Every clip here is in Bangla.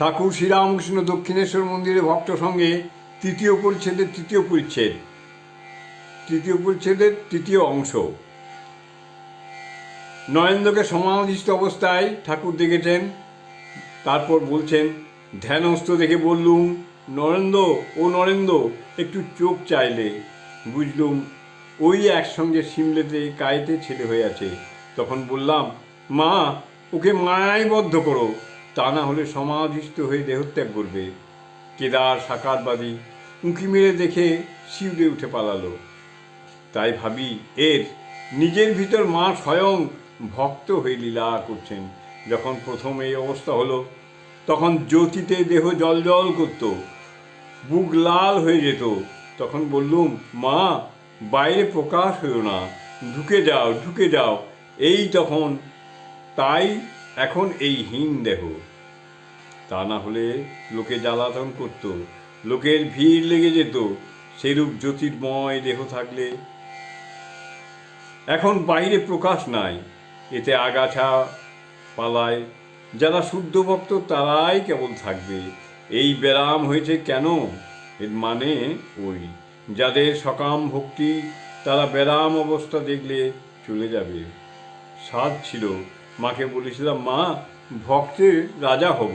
ঠাকুর শ্রীরামকৃষ্ণ দক্ষিণেশ্বর মন্দিরে ভক্ত সঙ্গে তৃতীয় পরিচ্ছেদের তৃতীয় পরিচ্ছেদ। তৃতীয় পরিচ্ছেদের তৃতীয় অংশ। নরেন্দ্রকে সমাধিস্থ অবস্থায় ঠাকুর দেখেছেন, তারপর বলছেন, ধ্যানস্থ দেখে বললুম, নরেন্দ্র, ও নরেন্দ্র, একটু চোখ চাইলে। বুঝলুম, ওই একসঙ্গে সিমলেতে কায়েতে ছেলে হয়ে আছে। তখন বললাম, মা, ওকে মায়াই বদ্ধ করো। তা না হলে সমাধিস্থ হয়ে দেহত্যাগ করবে। কেদার, সাকারবাদী, উঁকি মেরে দেখে শিউরে উঠে পালালো। তাই ভাবি, এর নিজের ভিতর মা স্বয়ং ভক্ত হয়ে লীলা করছেন। যখন প্রথম এই অবস্থা হলো, তখন জ্যোতিতে দেহ জল জল করত, বুক লাল হয়ে যেত। তখন বললুম, মা, বাইরে প্রকাশ হইও না, ঢুকে যাও ঢুকে যাও। এই তখন, তাই এখন এই হীন দেহ। তা না হলে লোকে জ্বালাতন করত, লোকের ভিড় লেগে যেত সেরূপ জ্যোতির্ময় দেহ থাকলে। এখন বাইরে প্রকাশ নাই, এতে আগাছা পালায়, যারা শুদ্ধ ভক্ত তারাই কেবল থাকবে। এই ব্যারাম হয়েছে কেন? এর মানে ওই, যাদের সকাম ভক্তি, তারা ব্যারাম অবস্থা দেখলে চলে যাবে। সাধ ছিল, মাকে বলেছিলাম, মা, ভক্তের রাজা হব।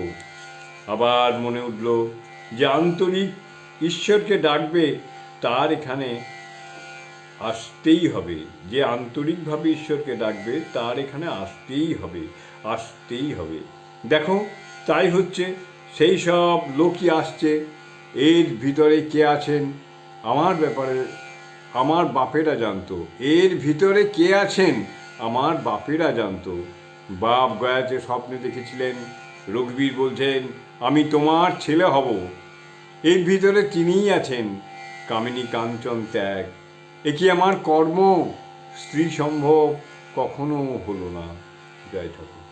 আবার মনে উঠল যে আন্তরিক ঈশ্বরকে ডাকবে, তার এখানে আসতেই হবে। যে আন্তরিকভাবে ঈশ্বরকে ডাকবে, তার এখানে আসতেই হবে আসতেই হবে। দেখো, তাই হচ্ছে, সেই সব লোকই আসছে, এর ভিতরে কে আছেন? আমার ব্যাপারে, আমার বাপেরা জানতো। এর ভিতরে কে আছেন? আমার বাপেরা জানতো। বাপ গয়াতে স্বপ্নে দেখেছিলেন রঘুবীর বলছেন, আমি তোমার ছেলে হব। এর ভিতরে তিনিই আছেন, কামিনী কাঞ্চন ত্যাগ। এ কি আমার কর্ম? স্ত্রী সম্ভব কখনো হলো না। জয় ঠাকুর।